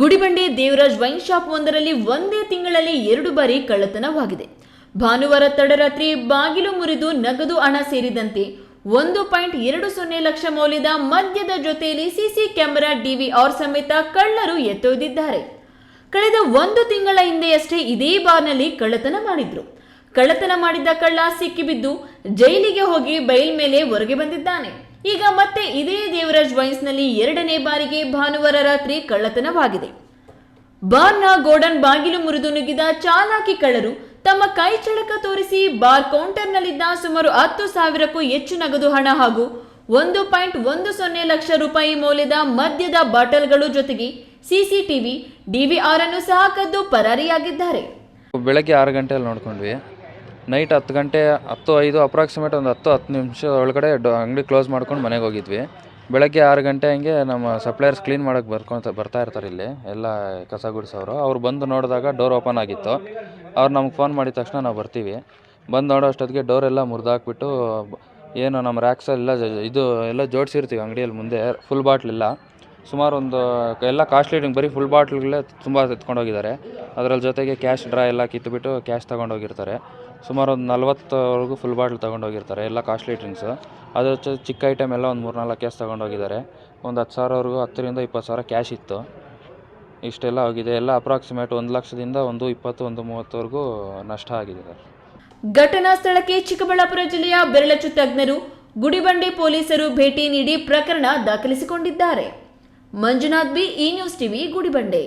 Gudibande Devaraj wine shop ಒಂದರಲ್ಲಿ ಒಂದೇ ತಿಂಗಳಲ್ಲಿ ಎರಡು ಬಾರಿ ಕಳ್ಳತನವಾಗಿದೆ. ಭಾನುವಾರ ತಡರಾತ್ರಿ ಬಾಗಿಲು ಮುರಿದು ನಗದು ಹಣ ಸೇರಿದಂತೆ ಒಂದು ಪಾಯಿಂಟ್ ಎರಡು ಸೊನ್ನೆ ಲಕ್ಷ ಮೌಲ್ಯದ ಮದ್ಯದ ಜೊತೆಯಲ್ಲಿ ಸಿಸಿ ಕ್ಯಾಮೆರಾ ಡಿವಿಆರ್ ಸಮೇತ ಕಳ್ಳರು ಎತ್ತೊಯ್ದಿದ್ದಾರೆ. ಕಳೆದ ಒಂದು ತಿಂಗಳ ಹಿಂದೆಯಷ್ಟೇ ಇದೇ ಬಾರ್ನಲ್ಲಿ ಕಳ್ಳತನ ಮಾಡಿದ್ರು. ಕಳ್ಳತನ ಮಾಡಿದ್ದ ಕಳ್ಳ ಸಿಕ್ಕಿಬಿದ್ದು ಜೈಲಿಗೆ ಹೋಗಿ ಬೈಲ್ ಮೇಲೆ ಹೊರಗೆ ಬಂದಿದ್ದಾನೆ. ಈಗ ಮತ್ತೆ ಇದೇ ದೇವರಾಜ್ ವೈನ್ಸ್ನಲ್ಲಿ ಎರಡನೇ ಬಾರಿಗೆ ಭಾನುವಾರ ರಾತ್ರಿ ಕಳ್ಳತನವಾಗಿದೆ. ಬಾರ್ನ ಗೋಡನ್ ಬಾಗಿಲು ಮುರಿದು ನುಗ್ಗಿದ ಚಾಲಾಕಿ ಕಳ್ಳರು ತಮ್ಮ ಕೈ ಚಳಕ ತೋರಿಸಿ ಬಾರ್ ಕೌಂಟರ್ನಲ್ಲಿದ್ದ ಸುಮಾರು ಹತ್ತು ಸಾವಿರಕ್ಕೂ ಹೆಚ್ಚು ನಗದು ಹಣ ಹಾಗೂ ಒಂದು ಪಾಯಿಂಟ್ ಒಂದು ಸೊನ್ನೆ ಲಕ್ಷ ರೂಪಾಯಿ ಮೌಲ್ಯದ ಮದ್ಯದ ಬಾಟಲ್ಗಳು ಜೊತೆಗೆ ಸಿಸಿಟಿವಿ, ಡಿವಿಆರ್ ಅನ್ನು ಸಹ ಕದ್ದು ಪರಾರಿಯಾಗಿದ್ದಾರೆ. ಬೆಳಗ್ಗೆ ಆರು ಗಂಟೆಯಲ್ಲಿ ನೋಡ್ಕೊಂಡ್ವಿ. ನೈಟ್ ಹತ್ತು ಗಂಟೆ, ಹತ್ತು ಐದು ಅಪ್ರಾಕ್ಸಿಮೇಟ್ ಒಂದು ಹತ್ತು ಹತ್ತು ನಿಮಿಷ ಒಳಗಡೆ ಡ ಅಂಗಡಿ ಕ್ಲೋಸ್ ಮಾಡ್ಕೊಂಡು ಮನೆಗೆ ಹೋಗಿದ್ವಿ. ಬೆಳಗ್ಗೆ ಆರು ಗಂಟೆ ಹಂಗೆ ನಮ್ಮ ಸಪ್ಲೈಯರ್ಸ್ ಕ್ಲೀನ್ ಮಾಡೋಕ್ಕೆ ಬರ್ಕೊಂತ ಬರ್ತಾ ಇರ್ತಾರೆ ಇಲ್ಲಿ. ಎಲ್ಲ ಕಸ ಗುಡಿಸೋರು. ಅವ್ರು ಬಂದು ನೋಡಿದಾಗ ಡೋರ್ ಓಪನ್ ಆಗಿತ್ತು. ಅವ್ರು ನಮ್ಗೆ ಫೋನ್ ಮಾಡಿದ ತಕ್ಷಣ ನಾವು ಬರ್ತೀವಿ. ಬಂದು ನೋಡೋ ಅಷ್ಟೊತ್ತಿಗೆ ಡೋರ್ ಎಲ್ಲ ಮುರಿದಾಕ್ಬಿಟ್ಟು, ಏನು ನಮ್ಮ ರ್ಯಾಕ್ಸೆಲ್ಲ ಇದು ಎಲ್ಲ ಜೋಡಿಸಿರ್ತೀವಿ ಅಂಗಡಿಯಲ್ಲಿ ಮುಂದೆ ಫುಲ್ ಬಾಟ್ಲಿಲ್ಲ ಸುಮಾರು ಒಂದು ಎಲ್ಲ ಕಾಸ್ಟ್ಲಿ ಡ್ರಿಂಕ್ ಬರೀ ಫುಲ್ ಬಾಟ್ಲ್ಗಳೇ ತುಂಬ ಎತ್ಕೊಂಡೋಗಿದ್ದಾರೆ. ಅದರ ಜೊತೆಗೆ ಕ್ಯಾಶ್ ಡ್ರಾ ಎಲ್ಲ ಕಿತ್ತುಬಿಟ್ಟು ಕ್ಯಾಶ್ ತೊಗೊಂಡೋಗಿರ್ತಾರೆ. ಸುಮಾರು ಒಂದು ನಲ್ವತ್ತವರೆಗೂ ಫುಲ್ ಬಾಟ್ಲ್ ತೊಗೊಂಡೋಗಿರ್ತಾರೆ ಎಲ್ಲ ಕಾಸ್ಟ್ಲಿ ಡ್ರಿಂಕ್ಸು ಅದು ಚಿಕ್ಕ ಐಟಮ್ ಎಲ್ಲ ಒಂದು ಮೂರು ನಾಲ್ಕು ಕ್ಯಾಶ್ ತೊಗೊಂಡೋಗಿದ್ದಾರೆ ಒಂದು ಹತ್ತು ಸಾವಿರವರೆಗೂ, ಹತ್ತರಿಂದ ಇಪ್ಪತ್ತು ಸಾವಿರ ಕ್ಯಾಶ್ ಇತ್ತು. ಇಷ್ಟೆಲ್ಲ ಆಗಿದೆ. ಎಲ್ಲ ಅಪ್ರಾಕ್ಸಿಮೇಟ್ ಒಂದು ಲಕ್ಷದಿಂದ ಒಂದು ಇಪ್ಪತ್ತು, ಒಂದು ಮೂವತ್ತವರೆಗೂ ನಷ್ಟ ಆಗಿದೆ ಸರ್. ಘಟನಾ ಸ್ಥಳಕ್ಕೆ ಚಿಕ್ಕಬಳ್ಳಾಪುರ ಜಿಲ್ಲೆಯ ಬೆರಳಚ್ಚು ತಜ್ಞರು, ಗುಡಿಬಂಡೆ ಪೊಲೀಸರು ಭೇಟಿ ನೀಡಿ ಪ್ರಕರಣ ದಾಖಲಿಸಿಕೊಂಡಿದ್ದಾರೆ. ಮಂಜುನಾಥ್ ಬಿ, ಈ ನ್ಯೂಸ್ ಟಿವಿ, ಗುಡಿಬಂಡೆ.